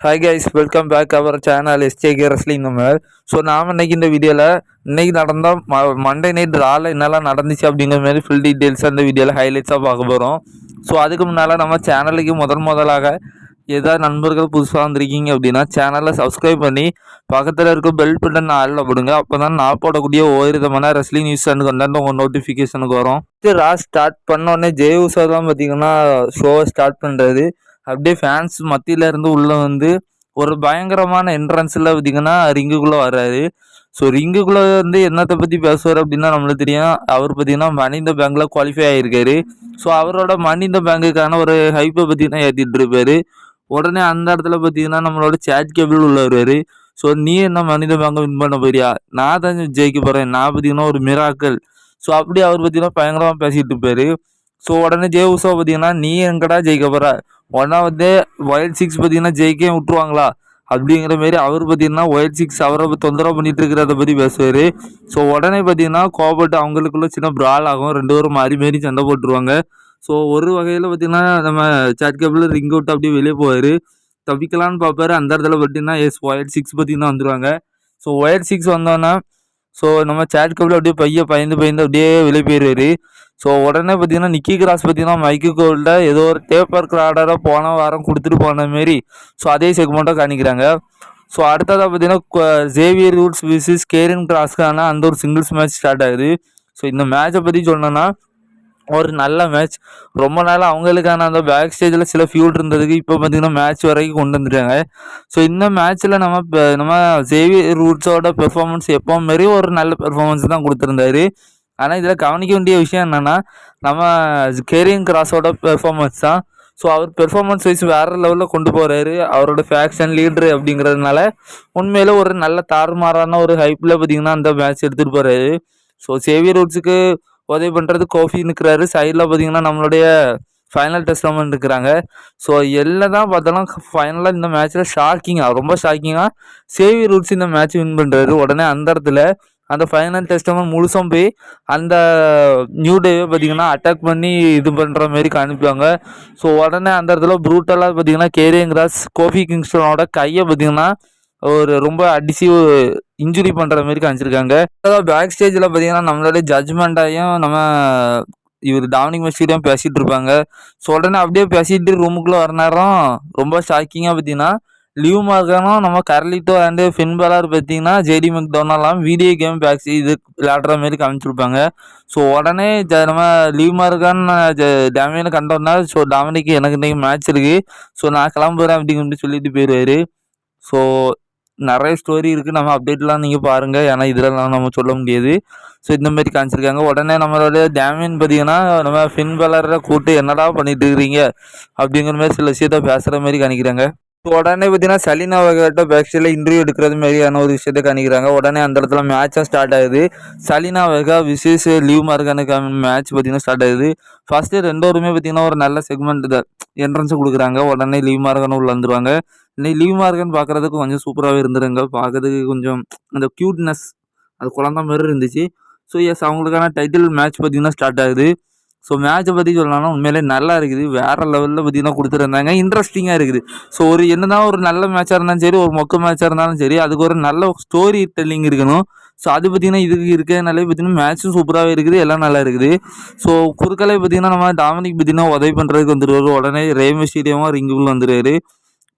Hi guys welcome back our channel SJK wrestling நம்ம so நாம் இன்னைக்கு இந்த வீடியோவில் இன்னைக்கு நடந்த ம மண்டே நைட் ரால என்னெல்லாம் நடந்துச்சு அப்படிங்கிற மாதிரி ஃபுல் டீட்டெயில்ஸ் அந்த வீடியோவில் ஹைலைட்ஸாக பார்க்க போகிறோம் ஸோ அதுக்கு முன்னால் நம்ம சேனலுக்கு முதன் முதலாக ஏதாவது நண்பர்கள் புதுசாக வந்திருக்கீங்க அப்படின்னா சேனலை சப்ஸ்கிரைப் பண்ணி பக்கத்தில் இருக்க பெல் பட்டன் ஆளில் போடுங்க. அப்போ தான் நான் போடக்கூடிய ஒவ்வொரு விதமான ரெஸ்லிங் நியூஸ் அண்ட் கண்டென்ட் உங்கள் நோட்டிஃபிகேஷனுக்கு வரும். ரா ஸ்டார்ட் பண்ணோடனே ஜெய் உஷா தான் பார்த்தீங்கன்னா ஷோவை ஸ்டார்ட் பண்ணுறது அப்படியே ஃபேன்ஸ் மத்தியில இருந்து உள்ளே வந்து ஒரு பயங்கரமான என்ட்ரன்ஸில் பார்த்தீங்கன்னா ரிங்குக்குள்ளே வர்றாரு. ஸோ ரிங்குக்குள்ளே வந்து என்னத்தை பற்றி பேசுவார் அப்படின்னா நம்மளுக்கு தெரியும். அவர் பார்த்தீங்கன்னா மணி இந்த பேங்கில் குவாலிஃபை ஆகியிருக்காரு ஸோ அவரோட மணி இந்த பேங்குக்கான ஒரு ஹைப்பை பார்த்தீங்கன்னா ஏற்றிட்டு இருப்பார். உடனே அந்த இடத்துல பார்த்தீங்கன்னா நம்மளோட சேட் கேபிள் உள்ள வருவார். ஸோ நீ என்ன மனித பேங்கை வின் பண்ண போறியா? நான் தான் ஜெயிக்க போகிறேன் நான் பார்த்தீங்கன்னா ஒரு மிராக்கள் ஸோ அப்படி அவர் பார்த்தீங்கன்னா பயங்கரமாக பேசிகிட்டு இருப்பார். ஸோ உடனே ஜெய உஷா பார்த்தீங்கன்னா நீ எங்கடா ஜெயிக்க போகிற உடனே வந்து ஒயல் சிக்ஸ் பார்த்தீங்கன்னா ஜெயிக்க விட்டுருவாங்களா? அப்படிங்கிற மாரி அவர் பார்த்தீங்கன்னா ஒயல் சிக்ஸ் அவரை தொந்தரவு பண்ணிட்டு இருக்கிறத பற்றி பேசுவார். ஸோ உடனே பார்த்தீங்கன்னா கோபப்பட்டு அவங்களுக்குள்ள சின்ன பிரால் ஆகும். ரெண்டு பேரும் மாறி மாறி சண்டை போட்டுருவாங்க. ஸோ ஒரு வகையில் பார்த்தீங்கன்னா நம்ம சாட் கேபிள் ரிங் அவுட் அப்படியே வெளியே போவார். தப்பிக்கலான்னு பார்ப்பாரு அந்த இடத்துல பார்த்தீங்கன்னா எஸ் ஒயர் சிக்ஸ் பார்த்தீங்கன்னா வந்துருவாங்க. ஸோ ஒயர் சிக்ஸ் வந்தோன்னா ஸோ நம்ம சேட் கப்பில் அப்படியே பைய பயந்து பயந்து அப்படியே விலை போயிடுவார் ஸோ உடனே பார்த்தீங்கன்னா நிக்கி கிராஸ் பார்த்தீங்கன்னா மைக்கு கோல்ட ஏதோ ஒரு டேப்பர் கிராடராக போன வாரம் கொடுத்துட்டு போன மாரி ஸோ அதே செக்மெண்ட்டாக காணிக்கிறாங்க ஸோ அடுத்ததாக பார்த்தீங்கன்னா ஜேவியர் ரூட்ஸ் விசிஸ் கேரின் கிராஸ்க்கான அந்த ஒரு சிங்கிள்ஸ் மேட்ச் ஸ்டார்ட் ஆகுது. ஸோ இந்த மேட்சை பற்றி சொல்லணும்னா ஒரு நல்ல மேட்ச் ரொம்ப நாள் அவங்களுக்கான அந்த பேக் ஸ்டேஜில் சில ஃபியூல் இருந்ததுக்கு இப்போ பார்த்தீங்கன்னா மேட்ச் வரைக்கும் கொண்டு வந்துட்டாங்க. ஸோ இந்த மேட்ச்சில் நம்ம நம்ம ஜேவி ரூட்ஸோட பெர்ஃபார்மன்ஸ் எப்போ மாரி ஒரு நல்ல பெர்ஃபார்மன்ஸ் தான் கொடுத்துருந்தாரு. ஆனால் இதில் கவனிக்க வேண்டிய விஷயம் என்னென்னா நம்ம கேரிங் கிராஸோட பெர்ஃபார்மன்ஸ் தான். ஸோ அவர் பெர்ஃபார்மன்ஸ் வைஸ் வேறு லெவலில் கொண்டு போகிறாரு அவரோட ஃபேக்ஷன் லீட்ரு அப்படிங்கிறதுனால உண்மையில் ஒரு நல்ல தாறுமாறான ஒரு ஹைப்பில் பார்த்தீங்கன்னா அந்த மேட்ச் எடுத்துகிட்டு போகிறாரு ஸோ சேவியர் ரூட்ஸுக்கு உதவி பண்ணுறது கோஃபி நிற்கிறாரு சைடில் பார்த்தீங்கன்னா நம்மளுடைய ஃபைனல் டெஸ்ட்மெண்ட் இருக்கிறாங்க ஸோ எல்லாம் தான் பார்த்தாலும் ஃபைனலாக இந்த மேட்ச்சில் ஷாக்கிங்காக ரொம்ப ஷாக்கிங்காக சேவி ரூட்ஸ் இந்த மேட்ச் வின் பண்ணுறாரு உடனே அந்த இடத்துல அந்த ஃபைனல் டெஸ்ட்மெண்ட் முழுசும் போய் அந்த நியூ டேவே பார்த்தீங்கன்னா அட்டாக் பண்ணி இது பண்ணுற மாரி காமிப்பாங்க. ஸோ உடனே அந்த இடத்துல ப்ரூட்டலாக பார்த்தீங்கன்னா கேரியங்கிராஸ் கோஃபி கிங்ஸ்டனோட கையை பார்த்தீங்கன்னா ஒரு ரொம்ப அடிச்சு இன்ஜுரி பண்ணுற மாதிரி காமிச்சிருக்காங்க. பேக் ஸ்டேஜில் பார்த்தீங்கன்னா நம்மளோட ஜட்ஜ்மெண்ட்டாயும் நம்ம இவர் டாமினிக் மெஸ்டியும் பேசிகிட்டு இருப்பாங்க. ஸோ உடனே அப்படியே பேசிட்டு ரூமுக்குள்ளே வர நேரம் ரொம்ப ஷாக்கிங்காக பார்த்தீங்கன்னா லியூ மார்கனும் நம்ம கரலிட்டோ அண்டு ஃபின்பலர் பார்த்தீங்கன்னா ஜேடி மெக்டோனாலாம் வீடியோ கேம் பேக் இது விளையாடுற மாதிரி காமிச்சிருப்பாங்க. ஸோ உடனே நம்ம லீவ் மார்கன் டேமியனை கண்டோம்னா ஸோ டாமினிக்கு எனக்கு இன்றைக்கி மேட்ச் இருக்குது ஸோ நான் கிளம்புறேன் அப்படிங்கிட்டு சொல்லிட்டு போயிடுவார் ஸோ நிறைய ஸ்டோரி இருக்குது நம்ம அப்டேட்லாம் நீங்கள் பாருங்கள் ஏன்னா இதெல்லாம் நம்ம சொல்ல முடியாது. ஸோ இந்த மாதிரி காமிச்சிருக்காங்க. உடனே நம்மளோட டேமின் பார்த்தீங்கன்னா நம்ம ஃபின் பலரை கூட்டு என்னடா பண்ணிட்டு இருக்கிறீங்க? அப்படிங்கிற மாதிரி சில விஷயத்த பேசுகிற மாதிரி காணிக்கிறாங்க உடனே பார்த்தீங்கன்னா சலீனா வகைட்ட பேக்ஸ்டைல இன்டர்வியூ எடுக்கிறது மாதிரியான ஒரு விஷயத்த காணிக்கிறாங்க உடனே அந்த இடத்துல மேட்சும் ஸ்டார்ட் ஆகுது. சலினா வகா விசேஷ லீவ் மார்க்கான மேட்ச் பார்த்தீங்கன்னா ஸ்டார்ட் ஆகுது. ஃபஸ்ட்டு ரெண்டோருமே பார்த்தீங்கன்னா ஒரு நல்ல செக்மெண்ட் என்ட்ரன்ஸை என்ட்ரன்ஸ் கொடுக்குறாங்க. உடனே லீவ் மார்க்கான உள்ள வந்துருவாங்க. இன்னைக்கு லீவ் மார்கன் பார்க்குறதுக்கு கொஞ்சம் சூப்பராகவே இருந்துருங்க. பார்க்கறதுக்கு கொஞ்சம் அந்த க்யூட்னஸ் அது குழந்த மாதிரி இருந்துச்சு. ஸோ எஸ் அவங்களுக்கான டைட்டில் மேட்ச் பார்த்தீங்கன்னா ஸ்டார்ட் ஆகுது. ஸோ மேட்சை பற்றி சொல்லணும்னா உண்மையிலே நல்லா இருக்குது. வேறு லெவலில் பார்த்தீங்கன்னா கொடுத்துருந்தாங்க. இன்ட்ரெஸ்டிங்காக இருக்குது. ஸோ ஒரு என்னதான் ஒரு நல்ல மேட்சாக இருந்தாலும் சரி ஒரு மொக்க மேட்சாக இருந்தாலும் சரி அதுக்கு ஒரு நல்ல ஸ்டோரி டெல்லிங் இருக்கணும். ஸோ அது பார்த்தீங்கன்னா இதுக்கு இருக்கிறதுனாலே பார்த்தீங்கன்னா மேட்ச்சும் சூப்பராகவே இருக்குது எல்லாம் நல்லா இருக்குது. ஸோ குறுக்கலை பார்த்தீங்கன்னா நம்ம டாமினிக் பார்த்தீங்கன்னா உதவி பண்ணுறதுக்கு வந்துடுவார் உடனே ரேமே ஸ்டேடியமாக ரிங்குக்குள்ள வந்துடுவார்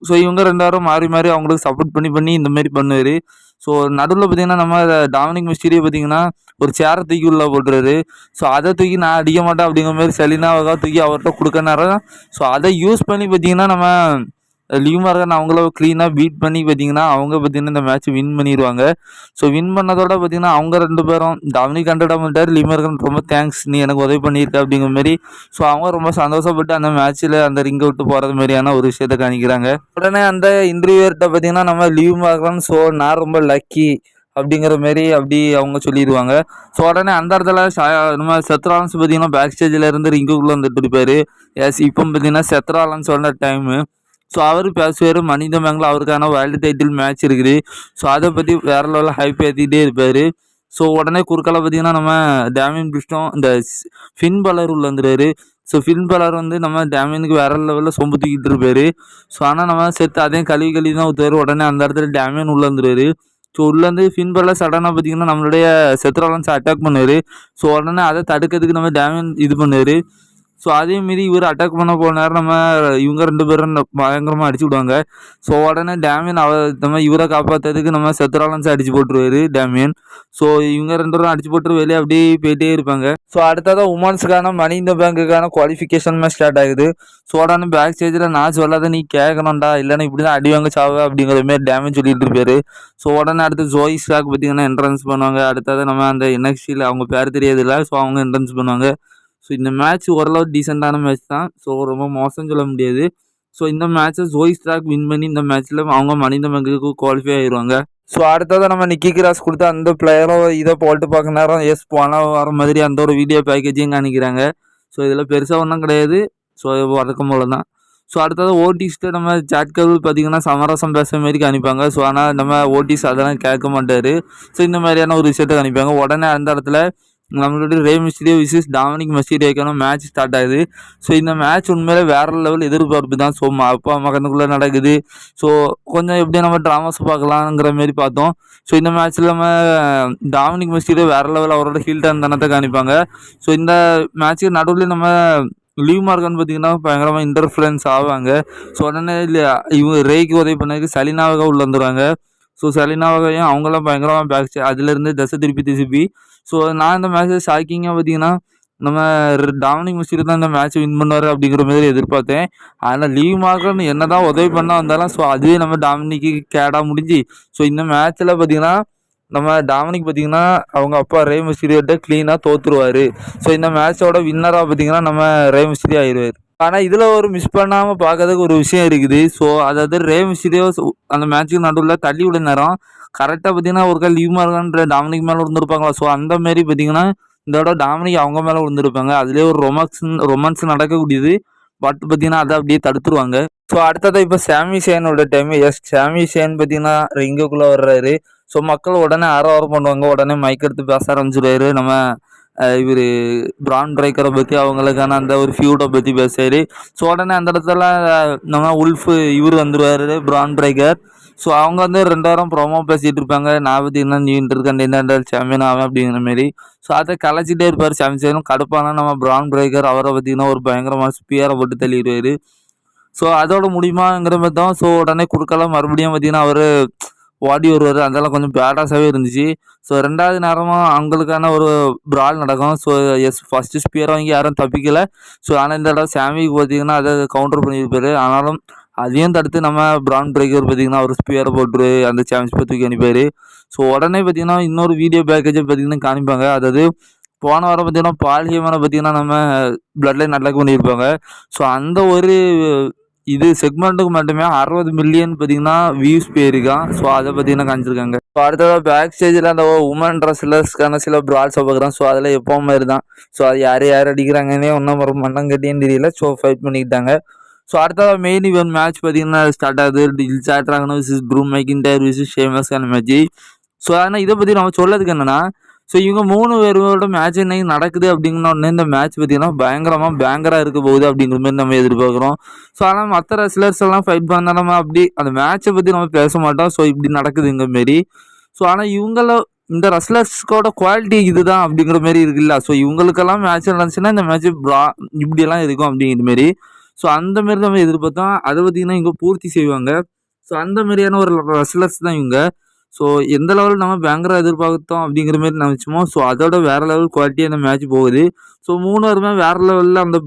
ஸோ இவங்க ரெண்டாயிரம் மாறி மாறி அவங்களுக்கு சப்போர்ட் பண்ணி பண்ணி இந்த மாதிரி பண்ணுவார். ஸோ நடுவில் பார்த்தீங்கன்னா நம்ம டாமினிக் மிஸ்டீரியை பார்த்தீங்கன்னா ஒரு சேரை தூக்கி உள்ள போட்டுறாரு. ஸோ அதை தூக்கி நான் அடிக்க மாட்டேன் அப்படிங்கிற மாதிரி செலினாவாக தூக்கி அவர்கிட்ட கொடுக்க ஸோ அதை யூஸ் பண்ணி பார்த்தீங்கன்னா நம்ம லீவ் மார்கன் அவங்கள க்ளீனாக பீட் பண்ணி பார்த்தீங்கன்னா அவங்க பார்த்தீங்கன்னா இந்த மேட்ச் வின் பண்ணிடுவாங்க ஸோ வின் பண்ணதோட பார்த்தீங்கன்னா அவங்க ரெண்டு பேரும் டாமினிக் கண்டடா பண்ணிட்டார் லீவ் மார்கன் ரொம்ப தேங்க்ஸ் நீ எனக்கு உதவி பண்ணியிருக்க அப்படிங்கிற மாதிரி. ஸோ அவங்க ரொம்ப சந்தோஷப்பட்டு அந்த மேட்ச்சில் அந்த ரிங்கை விட்டு போகிறது மாதிரியான ஒரு விஷயத்த காணிக்கிறாங்க உடனே அந்த இன்டர்வியூர்கிட்ட பார்த்தீங்கன்னா நம்ம லீவ் மார்கன் ஸோ நான் ரொம்ப லக்கி அப்படிங்கிற மாரி அப்படி அவங்க சொல்லிடுவாங்க ஸோ உடனே அந்த இடத்துல நம்ம செத்ராலன்ஸ் பார்த்தீங்கன்னா பேக் ஸ்டேஜில் இருந்து ரிங்குக்குள்ளே வந்துட்டு இருப்பார். எஸ் இப்போ பார்த்தீங்கன்னா செத்ராலன்ஸ் சொன்ன டைமு ஸோ அவர் பேசுவார் மனித மேங்கில் அவருக்கான வேர்ல்டு டைட்டில் மேட்ச் இருக்குது. ஸோ அதை பற்றி வேற லெவலில் ஹைப் ஏற்றிக்கிட்டே இருப்பார். ஸோ உடனே குறுக்கால பார்த்தீங்கன்னா நம்ம டேமின் பிஸ்டம் இந்த ஃபின் பலர் உள்ள வந்துருவாரு. ஸோ ஃபின் பலர் வந்து நம்ம டேமினுக்கு வேற லெவலில் சொம்பு தூக்கிட்டு இருப்பார். ஸோ ஆனால் நம்ம செத்து அதையும் கழுவி கழுவி தான் ஊற்றுவார் உடனே அந்த இடத்துல டேமின் உள்ள வந்துருவாரு. ஸோ உள்ளேருந்து ஃபின் பலர் சடனாக பார்த்தீங்கன்னா நம்மளுடைய செத்ராலன்ஸ் அட்டாக் பண்ணுவார். ஸோ உடனே அதை தடுக்கிறதுக்கு நம்ம டேமின் இது பண்ணுவார். ஸோ அதே மாரி இவர் அட்டாக் பண்ண போன நேரம் நம்ம இவங்க ரெண்டு பேரும் பயங்கரமாக அடிச்சு விடுவாங்க. ஸோ உடனே டேமியன் அவ நம்ம இவரை காப்பாற்றுறதுக்கு நம்ம செத்ராலன்ஸ் அடிச்சு போட்டுருவாரு டேமியன் ஸோ இவங்க ரெண்டு பேரும் அடிச்சு போட்டு வெளியே அப்படியே போயிட்டே இருப்பாங்க. ஸோ அடுத்ததான் உமன்ஸுக்கான மணி இந்த பேங்குக்கான குவாலிஃபிகேஷன் மேட்ச் ஸ்டார்ட் ஆகுது. ஸோ உடனே பேக் ஸ்டேஜில் நான் சொல்லாத நீ கேட்கணும்டா இல்லைன்னா இப்படி தான் அடி வாங்க சாவ அப்படிங்கிற மாதிரி டேமேஜ் சொல்லிட்டு இருப்பாரு. ஸோ உடனே அடுத்து ஜோய் ஸ்டாக் பார்த்தீங்கன்னா என்ட்ரன்ஸ் பண்ணுவாங்க. அடுத்தது நம்ம அந்த என்எக்ஸியில் அவங்க பேர் தெரியாதுல்ல ஸோ அவங்க என்ட்ரன்ஸ் பண்ணுவாங்க. ஸோ இந்த மேட்ச் ஓரளவு டீசெண்டான மேட்ச் தான். ஸோ ரொம்ப மோசம் சொல்ல முடியாது. ஸோ இந்த மேட்ச்சை ஜோய் ஸ்டாக் வின் பண்ணி இந்த மேட்ச்சில் அவங்க மனித மகளுக்கு குவாலிஃபை ஆயிடுவாங்க ஸோ அடுத்தது நம்ம நிக்கி கிராஸ் கொடுத்து அந்த பிளேயரும் இதை போட்டு பார்க்க நேரம். எஸ் போனால் வர மாதிரி அந்த ஒரு வீடியோ பேக்கேஜையும் காணிக்கிறாங்க ஸோ இதில் பெருசாக ஒன்றும் கிடையாது. ஸோ வழக்கம் போல தான். ஸோ அடுத்தது ஓட்டிஸ்ட்டு நம்ம சாட்கள் பார்த்தீங்கன்னா சமரசம் பேசுகிற மாதிரி காணிப்பாங்க ஸோ ஆனால் நம்ம ஓட்டிஸ் அதெல்லாம் கேட்க மாட்டார். ஸோ இந்த மாதிரியான ஒரு விஷயத்தை காணிப்பாங்க உடனே அந்த இடத்துல நம்மளுடைய ரே மிஸ்டீரியோ விசிஸ் டாமினிக் மிஸ்டீரியோக்கான மேட்ச் ஸ்டார்ட் ஆகுது. ஸோ இந்த மேட்ச் உண்மையிலே வேற லெவல் எதிர்பார்ப்பு தான். ஸோ அப்பா மகனுக்குள்ளே நடக்குது. ஸோ கொஞ்சம் எப்படி நம்ம ட்ராமாஸ் பார்க்கலாங்கிற மாரி பார்த்தோம். ஸோ இந்த மேட்ச்சில் நம்ம டாமினிக் மிஸ்டீரியோ வேற லெவல் அவரோட ஹீல்டன் தனத்தை காணிப்பாங்க ஸோ இந்த மேட்ச்சுக்கு நடுவில் நம்ம லீவ் மார்க்கன் பார்த்தீங்கன்னா பயங்கரமாக இன்டர்ஃபரன்ஸ் ஆவாங்க. ஸோ உடனே இவங்க ரேக்கு உதவி பண்ணதுக்கு சலினாவாக உள்ள வந்துடுவாங்க ஸோ சலினாவாகையும் அவங்களாம் பயங்கரமாக பேக் அதுலேருந்து தசை திருப்பி திருப்பி ஸோ நான் இந்த மேட்ச்சை ஷாக்கிங்காக பார்த்தீங்கன்னா நம்ம டாமினிக் மிஸ்டரி தான் இந்த மேட்ச் வின் பண்ணுவார் அப்படிங்கிற மாதிரி எதிர்பார்த்தேன். ஆனால் லீவ் மார்க்கர்னு என்ன தான் உதவி பண்ண வந்தாலும் ஸோ அதுவே நம்ம டாமினிக்கு கேடாக முடிஞ்சு. ஸோ இந்த மேட்ச்சில் பார்த்தீங்கன்னா நம்ம டாமினிக் பார்த்தீங்கன்னா அவங்க அப்பா ரே மிஸ்திரியோட க்ளீனாக தோற்றுருவார் ஸோ இந்த மேட்சோட வின்னராக பார்த்தீங்கன்னா நம்ம ரே மிஸ்திரி ஆயிடுவார். ஆனால் இதில் ஒரு மிஸ் பண்ணாமல் பார்க்கறதுக்கு ஒரு விஷயம் இருக்குது. ஸோ அதாவது ரே மிஸ்திரியோ அந்த மேட்ச்சுக்கு நடுவில் தள்ளி விட நேரம் கரெக்டாக பார்த்தீங்கன்னா ஒரு கால் லீவ் மார்கன்ற டாமினிக் மேலே விழுந்திருப்பாங்களா? ஸோ அந்த மாதிரி பார்த்தீங்கன்னா இந்த தடவை டாமினிக் அவங்க மேலே விழுந்திருப்பாங்க. அதுலேயே ஒரு ரொமான்ஸ் ரொமான்ஸ் நடக்கக்கூடியது. பட் பார்த்தீங்கன்னா அதை அப்படியே தடுத்துருவாங்க. ஸோ அடுத்தது இப்போ சாமி சேனோட டைம் எஸ் சாமி சேன் பார்த்தீங்கன்னா ரிங்குக்குள்ளே வர்றாரு. ஸோ மக்கள் உடனே ஆரவாரம் பண்ணுவாங்க. உடனே மைக் எடுத்து பேச ஆரம்பிச்சிடுவாரு நம்ம இவர் பிரான் பிரேக்கரை பற்றி அவங்களுக்கான அந்த ஒரு ஃபியூட்டை பற்றி பேசுவார் ஸோ உடனே அந்த இடத்துல நம்ம உல்ஃபு இவர் வந்துடுவார் பிரான் பிரேக்கர் ஸோ அவங்க வந்து ரெண்டாயிரம் ப்ரோமோ பேசிகிட்டு இருப்பாங்க. நான் பார்த்தீங்கன்னா நியூ இன்டர் சாம்பியன் ஆகும் அப்படிங்கிற மாரி. ஸோ அதை கலைச்சிட்டே இருப்பார் சாம்பியன் கடுப்பான நம்ம பிரான் பிரேக்கர் அவரை பார்த்தீங்கன்னா ஒரு பயங்கரமாக ஸ்பியரை போட்டு தள்ளிடுவார். ஸோ அதோட முடியுமாங்கிற மாதிரி தான் ஸோ உடனே கொடுக்கலாம் மறுபடியும் பார்த்தீங்கன்னா அவர் ஓடி வருவார். அதெல்லாம் கொஞ்சம் பேடாஸாகவே இருந்துச்சு. ஸோ ரெண்டாவது நேரமும் அவங்களுக்கான ஒரு ப்ரால் நடக்கும். ஸோ எஸ் ஃபஸ்ட்டு ஸ்பியர் வாங்கி யாரும் தப்பிக்கலை. ஸோ ஆனால் இந்த இடம் சாமிக்கு பார்த்தீங்கன்னா அதை கவுண்டர் பண்ணியிருப்பார். ஆனாலும் அதையும் தடுத்து நம்ம ப்ரான் பிரேக்கர் பார்த்தீங்கன்னா ஒரு ஸ்பியரை போட்டு அந்த சாம்பியன்ஸ் தூக்கி அனுப்பார் ஸோ உடனே பார்த்தீங்கன்னா இன்னொரு வீடியோ பேக்கேஜை பார்த்தீங்கன்னா காமிப்பாங்க. அதாவது போன வாரம் பார்த்தீங்கன்னா பாலியமான பார்த்தீங்கன்னா நம்ம பிளட் லைன் அட்டாக் பண்ணியிருப்பாங்க. ஸோ அந்த ஒரு இது செக்மெண்ட்டுக்கு மட்டுமே அறுபது மில்லியன் பார்த்தீங்கன்னா வியூஸ் போயிருக்கான் ஸோ அதை பார்த்தீங்கன்னா காமிச்சிருக்காங்க ஸோ அடுத்ததாக பேக் ஸ்டேஜில் அந்த உமன் ட்ரெஸ்லஸ்க்கான சில ப்ராட்ஸை பார்க்குறோம் ஸோ அதில் எப்போ மாதிரி தான் ஸோ அது யார் யார் அடிக்கிறாங்கன்னே ஒன்றும் மண்ணம் கட்டியேன்னு தெரியல. ஸோ ஃபைட் பண்ணிக்கிட்டாங்க. ஸோ அடுத்ததாக மெயின் இவன் மேட்ச் பார்த்தீங்கன்னா ஸ்டார்ட் ஆகுது. டில் சாட்ராங்கன்னு விசிஸ் ப்ரூம் மேக்கின்டர் விசிஸ் ஷேமஸ்கான மேட்ச் ஸோ ஆனால் இதை பற்றி நம்ம சொல்லதுக்கு என்னென்னா ஸோ இவங்க மூணு பேரோட மேட்ச் இன்னைக்கு நடக்குது அப்படிங்கிற உடனே இந்த மேட்ச் பார்த்தீங்கன்னா பயங்கரமாக பேங்கராக இருக்க போகுது அப்படிங்கிற மாதிரி நம்ம எதிர்பார்க்குறோம். ஸோ ஆனால் மற்ற ரெஸ்லர்ஸ் எல்லாம் ஃபைட் பண்ணால் நம்ம அப்படி அந்த மேட்ச்சை பற்றி நம்ம பேச மாட்டோம். ஸோ இப்படி நடக்குதுங்க மாரி. ஸோ ஆனால் இவங்கள இந்த ரெஸ்லர்ஸ்கோட குவாலிட்டி இதுதான் அப்படிங்கிற மாரி இருக்குல்ல. ஸோ இவங்களுக்கெல்லாம் மேட்ச் நடந்துச்சுன்னா இந்த மேட்ச் ப்ரா இப்படியெல்லாம் இருக்கும் அப்படிங்கிற மாரி. ஸோ அந்த மாரி நம்ம எதிர்பார்த்தோம். அதை பார்த்தீங்கன்னா இங்கே பூர்த்தி செய்வாங்க. ஸோ அந்த மாதிரியான ஒரு ரெஸ்லர்ஸ் தான் இவங்க. ஸோ எந்த லெவலில் நம்ம பேங்கராக எதிர்பார்த்தோம் அப்படிங்கிற மாதிரி நினச்சோமோ ஸோ அதோட வேறு லெவல் குவாலிட்டி அந்த மேட்ச் போகுது. ஸோ மூணு வேறு லெவலில் அந்த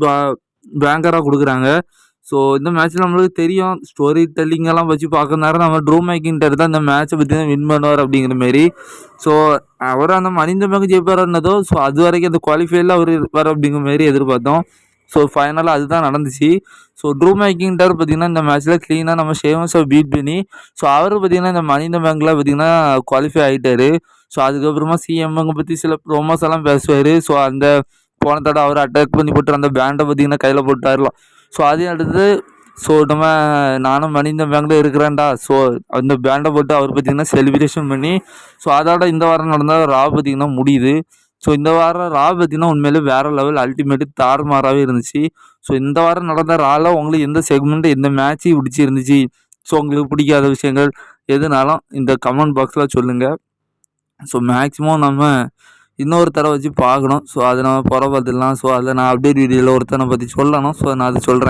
பேங்கராக கொடுக்குறாங்க. ஸோ இந்த மேட்ச்சில் நம்மளுக்கு தெரியும். ஸ்டோரி டெல்லிங்கெல்லாம் வச்சு பார்க்கறனால நம்ம ட்ரூ மேக்கின்டர் தான் இந்த மேட்ச்சை பற்றி தான் வின் பண்ணுவார் அப்படிங்கிற மாரி. ஸோ அவர் அந்த மனித மேக் ஜெயிப்பார்னதோ ஸோ அது வரைக்கும் அந்த குவாலிஃபைல அவர் இருப்பார் அப்படிங்கிற மாரி எதிர்பார்த்தோம். ஸோ ஃபைனலாக அதுதான் நடந்துச்சு. ஸோ ட்ரூ மேக்கிங்டார் பார்த்தீங்கன்னா இந்த மேட்ச்சில் க்ளீனாக நம்ம ஷேமஸை பீட் பண்ணி ஸோ அவர் பார்த்தீங்கன்னா இந்த மனித பேங்கில் பார்த்தீங்கன்னா குவாலிஃபை ஆகிட்டார் ஸோ அதுக்கப்புறமா சிஎம்ங்க பற்றி சில ப்ரோமோஸ் எல்லாம் பேசுவார். ஸோ அந்த போன தடவை அவர் அட்டாக் பண்ணி போட்டு அந்த பேண்டை பார்த்தீங்கன்னா கையில் போட்டார்லாம் ஸோ அதே அடுத்து ஸோ நம்ம நானும் மணி பேங்கில் இருக்கிறேன்டா. ஸோ அந்த பேண்டை போட்டு அவர் பார்த்திங்கன்னா செலிப்ரேஷன் பண்ணி ஸோ அதோட இந்த வாரம் நடந்தால் ரா பார்த்திங்கன்னா முடியுது. ஸோ இந்த வாரம் ரா பார்த்திங்கன்னா உண்மையிலே வேறு லெவல் அல்டிமேட்டு தாறுமாறாகவே இருந்துச்சு. ஸோ இந்த வாரம் நடந்த ராவில் உங்களுக்கு எந்த செக்மெண்ட் எந்த மேட்ச்சு பிடிச்சி இருந்துச்சு ஸோ உங்களுக்கு பிடிக்காத விஷயங்கள் எதுனாலும் இந்த கமெண்ட் பாக்ஸில் சொல்லுங்கள் ஸோ மேக்ஸிமம் நம்ம இன்னொரு தடவை வச்சு பார்க்கணும். ஸோ அதை நம்ம புற ஸோ அதில் நான் அப்டேட் வீடியோவில் ஒருத்தனை பற்றி சொல்லணும். ஸோ நான் அதை சொல்கிறேன்